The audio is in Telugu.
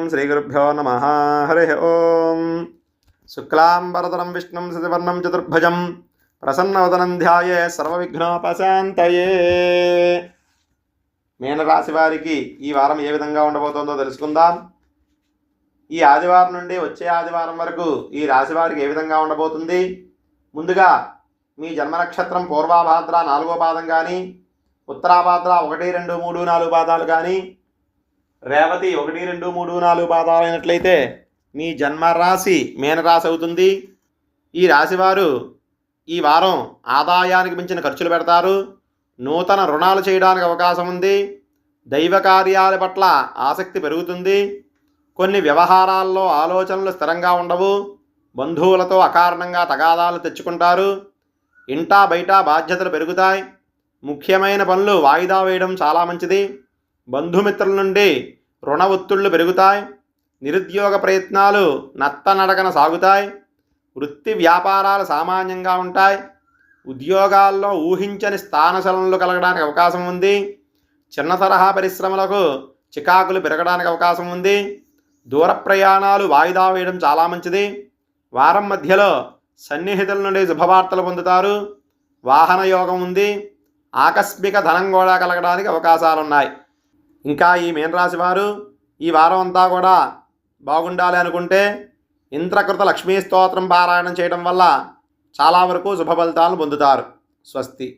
ఓం శ్రీ గురుభ్యో నమ. హరి ఓం. శుక్లాంబరతరం విష్ణుం శశివర్ణం చతుర్భుజం. ప్రసన్నవదనం ధ్యాయే సర్వవిఘ్నోపశాంతయే. మీనరాశి వారికి ఈ వారం ఏ విధంగా ఉండబోతోందో తెలుసుకుందాం. ఈ ఆదివారం నుండి వచ్చే ఆదివారం వరకు ఈ రాశి వారికి ఏ విధంగా ఉండబోతుంది? ముందుగా మీ జన్మ నక్షత్రం పూర్వాభాద్ర నాలుగో పాదం కానీ ఉత్తరాభాద్ర ఒకటి రెండు మూడు నాలుగు పాదాలు కానీ రేవతి ఒకటి రెండు మూడు నాలుగు పాదాలైనట్లయితే మీ జన్మరాశి మీనరాశి అవుతుంది. ఈ రాశివారు ఈ వారం ఆదాయానికి మించిన ఖర్చులు పెడతారు. నూతన రుణాలు చేయడానికి అవకాశం ఉంది. దైవ కార్యాల పట్ల ఆసక్తి పెరుగుతుంది. కొన్ని వ్యవహారాల్లో ఆలోచనలు స్థిరంగా ఉండవు. బంధువులతో అకారణంగా తగాదాలు తెచ్చుకుంటారు. ఇంటా బయట బాధ్యతలు పెరుగుతాయి. ముఖ్యమైన పనులు వాయిదా వేయడం చాలా మంచిది. బంధుమిత్రుల నుండి రుణ ఒత్తిళ్ళు పెరుగుతాయి నిరుద్యోగ ప్రయత్నాలు నత్తనడకన సాగుతాయి వృత్తి వ్యాపారాలు సామాన్యంగా ఉంటాయి ఉద్యోగాల్లో ఊహించని స్థానశలనలు కలగడానికి అవకాశం ఉంది చిన్న తరహా పరిశ్రమలకు చికాకులు పెరగడానికి అవకాశం ఉంది దూర ప్రయాణాలు వాయిదా వేయడం చాలా మంచిది వారం మధ్యలో సన్నిహితుల నుండి శుభవార్తలు పొందుతారు వాహన యోగం ఉంది ఆకస్మిక ధనం కూడా కలగడానికి అవకాశాలు ఉన్నాయి ఇంకా ఈ మీనరాశి వారు ఈ వారం అంతా కూడా బాగుండాలి అనుకుంటే ఇంద్రకృత లక్ష్మీ స్తోత్రం పారాయణం చేయడం వల్ల చాలా వరకు శుభ ఫలితాలను పొందుతారు. స్వస్తి.